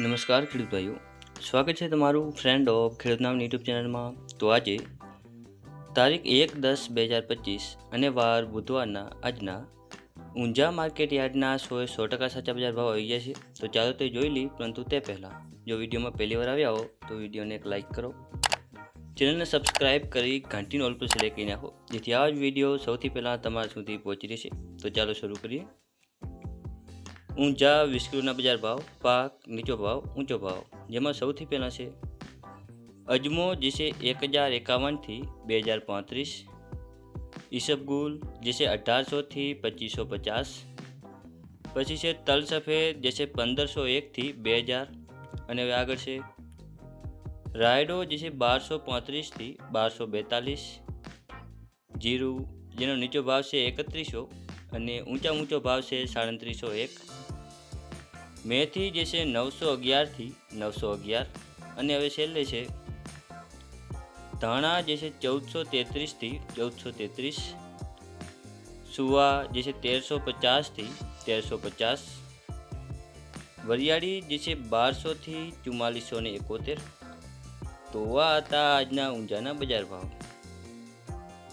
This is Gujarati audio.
નમસ્કાર, ખેડૂત ભાઈઓ. સ્વાગત છે તમારું ફ્રેન્ડ ઓફ ખેડૂત નામ યુટ્યુબ ચેનલમાં. તો આજે તારીખ એક દસ બે હજાર પચીસ અને વાર બુધવારના આજના ઊંઝા માર્કેટ યાર્ડના સોએ સો ટકા સાચા બજાર ભાવ આવી ગયા છે. તો ચાલો તે જોઈ લઈ પરંતુ તે પહેલાં જો વિડીયોમાં પહેલી વાર આવ્યા હો, તો વિડીયોને એક લાઇક કરો. ચેનલને સબસ્ક્રાઇબ કરી ઘંટીનો ઓલ પર સિલેક્ટ કરી નાખો, જેથી આવા જ વીડિયો સૌથી પહેલાં તમારા સુધી પહોંચી રહેશે. તો ચાલો શરૂ કરીએ. ઊંચા વીસ બજાર ભાવ, પાક, નીચો ભાવ, ઊંચો ભાવ, જેમાં સૌથી પહેલાં છે અજમો જે છે એક હજાર એકાવનથી બે હજાર પાંત્રીસ ઈસબગુલ જે છે અઢારસોથી પચીસો પચાસ, પછી છે તલ સફેદ જે છે પંદરસો એકથી બે હજાર, અને હવે આગળ છે રાયડો જે છે બારસો પાંત્રીસથી બારસો બેતાલીસ, જીરું, જેનો નીચો ભાવ છે એકત્રીસો અને ઊંચા ઊંચો ભાવ છે સાડત્રીસો એક. મેથી જે છે નવસો અગિયારથી નવસો અગિયાર અને હવે છેલ્લે છે ધાણા જે છે ચૌદસો તેત્રીસથી ચૌદસો તેત્રીસ. સુવા જે છે તેરસો પચાસથી તેરસો પચાસ. વરિયાળી જે છે બારસોથી ચુમ્માલીસો ને એકોતેર. તો આ હતા આજના ઊંઝાના બજાર ભાવ.